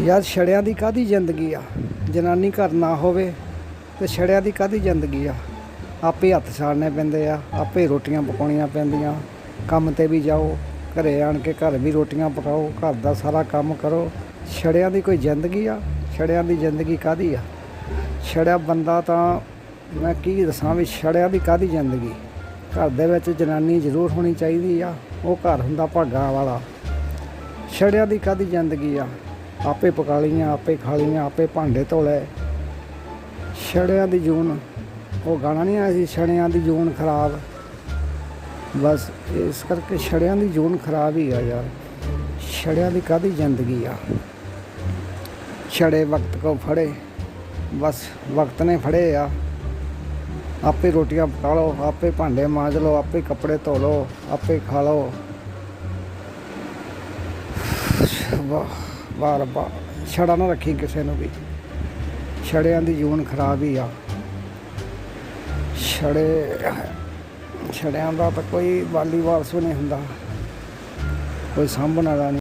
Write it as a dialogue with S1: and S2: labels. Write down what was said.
S1: ਯਾਰ ਛੜਿਆਂ ਦੀ ਕਾਦੀ ਜ਼ਿੰਦਗੀ ਆ? ਜਨਾਨੀ ਘਰ ਨਾ ਹੋਵੇ ਤੇ ਛੜਿਆਂ ਦੀ ਕਾਦੀ ਜ਼ਿੰਦਗੀ ਆ? ਆਪੇ ਹੱਥ ਸਾੜਨੇ ਪੈਂਦੇ ਆ, ਆਪੇ ਰੋਟੀਆਂ ਪਕਾਉਣੀਆਂ ਪੈਂਦੀਆਂ। ਕੰਮ ਤੇ ਵੀ ਜਾਓ, ਘਰੇ ਆਣ ਕੇ ਘਰ ਵੀ ਰੋਟੀਆਂ ਪਕਾਓ, ਘਰ ਦਾ ਸਾਰਾ ਕੰਮ ਕਰੋ। ਛੜਿਆਂ ਦੀ ਕੋਈ ਜ਼ਿੰਦਗੀ ਆ? ਛੜਿਆਂ ਦੀ ਜ਼ਿੰਦਗੀ ਕਾਦੀ ਆ? ਛੜਿਆ ਬੰਦਾ ਤਾਂ ਮੈਂ ਕੀ ਦੱਸਾਂ ਵੀ ਛੜਿਆ ਦੀ ਕਾਦੀ ਜ਼ਿੰਦਗੀ? ਘਰ ਦੇ ਵਿੱਚ ਜਨਾਨੀ ਜ਼ਰੂਰ ਹੋਣੀ ਚਾਹੀਦੀ ਆ, ਉਹ ਘਰ ਹੁੰਦਾ ਭਾਗਾਂ ਵਾਲਾ। ਛੜਿਆਂ ਦੀ ਕਾਦੀ ਜ਼ਿੰਦਗੀ ਆ? ਆਪੇ ਪਕਾ ਲਈਆਂ, ਆਪੇ ਖਾ ਲਈਆਂ, ਆਪੇ ਭਾਂਡੇ ਧੋ ਲਏ ਛੜਿਆਂ ਦੀ ਜੂਨ, ਉਹ ਗਾਣਾ ਨਹੀਂ ਆਇਆ ਸੀ, ਛੜਿਆਂ ਦੀ ਜੂਨ ਖਰਾਬ। ਬਸ ਇਸ ਕਰਕੇ ਛੜਿਆਂ ਦੀ ਜੂਨ ਖਰਾਬ ਹੀ ਆ ਯਾਰ। ਛੜਿਆਂ ਦੀ ਕਾਦੀ ਜ਼ਿੰਦਗੀ ਆ? ਛੜੇ ਵਕਤ ਕੋ ਫੜੇ, ਬਸ ਵਕਤ ਨੇ ਫੜੇ ਆ। ਆਪੇ ਰੋਟੀਆਂ ਪਕਾ ਲਓ, ਆਪੇ ਭਾਂਡੇ ਮਾਂਜ ਲਓ, ਆਪੇ ਕੱਪੜੇ ਧੋ ਲਓ, ਆਪੇ ਖਾ ਲਓ। ਵਾਹ। ਵਾਹ ਰੱਬਾ ਛੜਾ ਨਾ ਰੱਖੀ ਕਿਸੇ ਨੂੰ ਵੀ। ਛੜਿਆਂ ਦੀ ਜੂਨ ਖਰਾਬ ਹੀ ਆ। ਛੜੇ ਛੜਿਆਂ ਦਾ ਤਾਂ ਕੋਈ ਵਾਲੀ ਵਾਰਸ ਵੀ ਨਹੀਂ ਹੁੰਦਾ। ਕੋਈ ਸਾਂਭਣ ਵਾਲਾ ਨਹੀਂ।